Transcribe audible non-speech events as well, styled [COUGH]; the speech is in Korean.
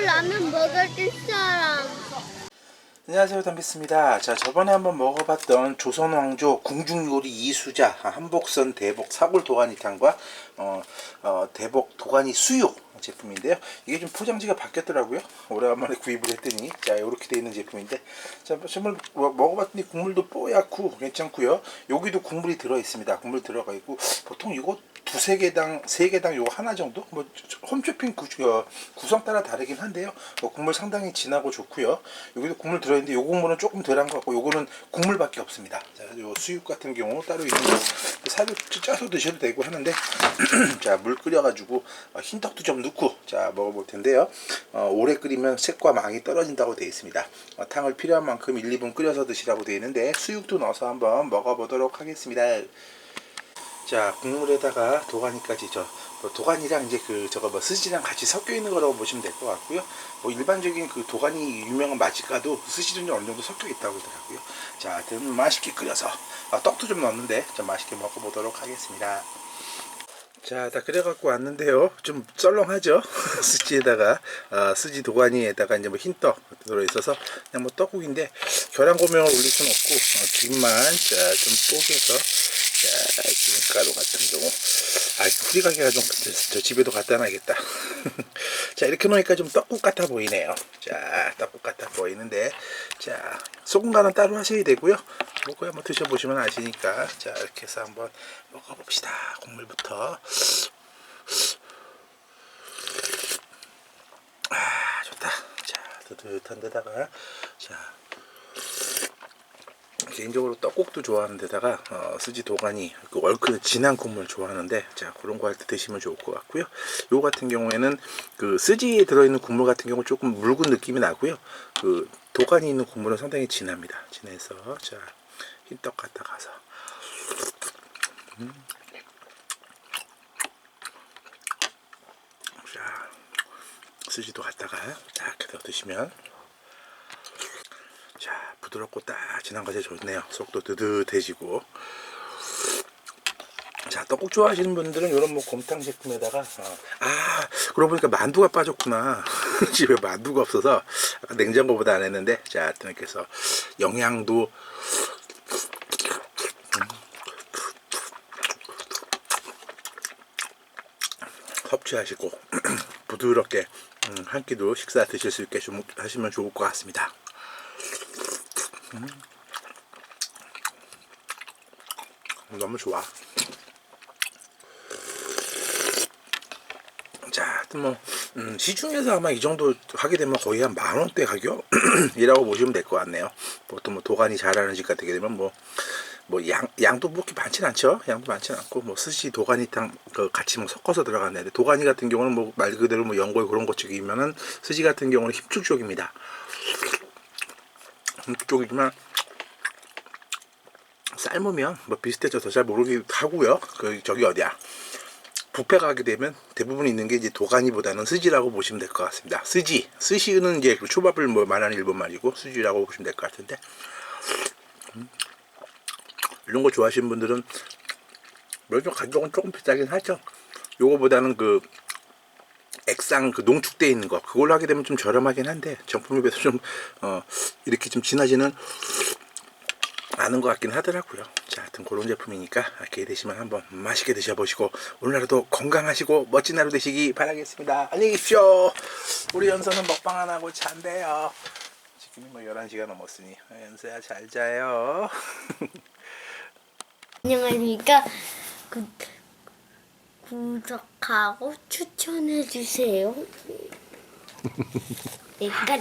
라면 먹을 사람. 안녕하세요 담비스입니다 자 저번에 한번 먹어봤던 조선왕조 궁중요리 이수자 한복선 대복 사골 도가니탕과 어, 어, 대복 도가니 수육 제품인데요. 이게 좀 포장지가 바뀌었더라고요. 오래간만에 구입을 했더니. 자 이렇게 돼 있는 제품인데. 자 정말 뭐- 먹어봤더니 국물도 뽀얗고 괜찮고요. 여기도 국물이 들어 있습니다. 국물 들어가 있고. 보통 이거 두세 개당 세 개당 요거 하나 정도? 뭐 홈쇼핑 구, 어, 구성 따라 다르긴 한데요. 어, 국물 상당히 진하고 좋고요. 여기도 국물 들어 있는데 요 국물은 조금 덜한 것 같고 요거는 국물밖에 없습니다. 자 요 수육 같은 경우 따로 있는 거. 살을 쪄서 드셔도 되고 하는데 [CLEARS THROAT] 자 물 끓여가지고 어, 흰떡도 좀 넣고 자 먹어볼 텐데요 어, 오래 끓이면 색과 망이 떨어진다고 되어 있습니다 어, 탕을 필요한 만큼 1, 2분 끓여서 드시라고 되어 있는데 수육도 넣어서 한번 먹어보도록 하겠습니다 자 국물에다가 도가니까지 저뭐 도가니랑 이제 그 저거 뭐 스지랑 같이 섞여 있는 거라고 보시면 될 것 같고요. 뭐 일반적인 그 도가니 유명한 맛집가도 스지는 어느 정도 섞여 있다고 그러더라고요. 자, 하여튼 맛있게 끓여서 아, 떡도 좀 넣었는데 좀 맛있게 먹어보도록 하겠습니다. 자, 다 끓여갖고 왔는데요. 좀 썰렁하죠? [LAUGHS] 스지에다가, 아, 스지 도가니에다가 이제 뭐 흰떡 들어있어서 그냥 뭐 떡국인데 계란 고명을 올릴 수는 없고, 어, 김만, 자, 좀 뽀개서, 자, 김가루 같은 경우. 아, 후리가게가 좀, 저, 저 집에도 갖다 놔야겠다. [LAUGHS] 자, 이렇게 놓으니까 좀 떡국 같아 보이네요. 자, 떡국 같아 보이는데, 자, 소금 간은 따로 하셔야 되고요. 뭐, 그냥 뭐 드셔보시면 아시니까. 자, 이렇게 해서 한번 먹어봅시다. 국물부터. 아, 좋다. 자, 뜨뜻한 데다가, 자, 개인적으로 떡국도 좋아하는 데다가 어, 스지 도가니 그 얼큰 진한 국물 좋아하는데 자 그런 거 할 때 드시면 좋을 것 같고요. 요 같은 경우에는 그 스지에 들어있는 국물 같은 경우 조금 묽은 느낌이 나고요. 그 도가니 있는 국물은 상당히 진합니다. 진해서 자 흰떡 갖다 가서. 음. 자 스지도 갖다가 자 이렇게 넣어 드시면. 자 부드럽고 딱 진한 것이 좋네요. 속도 뜨뜻해지고. 자 떡국 좋아하시는 분들은 이런 뭐 곰탕 제품에다가 어, 아 그러고 보니까 만두가 빠졌구나. [LAUGHS] 집에 만두가 없어서 냉장고보다 안 했는데. 자 해서 영양도 섭취하시고 [CLEARS THROAT] 부드럽게 음, 한 끼도 식사 드실 수 있게 좀 하시면 좋을 것 같습니다. 너무 좋아. 자, 뭐 음, 시중에서 아마 이 정도 하게 되면 거의 한 만 원대 가격이라고 [CLEARS THROAT] 보시면 될 것 같네요. 보통 뭐 도가니 잘하는 집 같게 되면 뭐 뭐 양 양도 뭐 그렇게 많진 않죠. 양도 많진 않고 뭐 스시 도가니탕 그 같이 뭐 섞어서 들어갔는데 도가니 같은 경우는 뭐 말 그대로 뭐 연골 그런 것 쪽이면은 스시 같은 경우는 힘줄 쪽입니다. 힘줄 쪽이지만 삶으면 뭐 비슷해져서 잘 모르기도 하고요. 그 저기 어디야? 뷔페 가게 되면 대부분 있는 게 이제 도가니보다는 스지라고 보시면 될 것 같습니다. 스지, 스시는 이제 그 초밥을 뭐 말하는 일본 말이고 스지라고 보시면 될 것 같은데 음. 이런 거 좋아하시는 분들은 물론 가격은 조금 비싸긴 하죠. 요거보다는 그 액상 그 농축돼 있는 거 그걸로 하게 되면 좀 저렴하긴 한데 정품에 비해서 좀 어, 이렇게 좀 진하지는 않은 것 같긴 하더라고요. 자, 하여튼 그런 제품이니까 기회 되시면 한번 맛있게 드셔보시고 오늘 하루도 건강하시고 멋진 하루 되시기 바라겠습니다. 안녕히 계십시오. 우리 연서는 먹방 안 하고 잔대요. 지금이 뭐 11시가 넘었으니 연서야 잘 자요. [LAUGHS] 안녕하십니까. 구, 구독하고 추천해주세요. [LAUGHS] 내가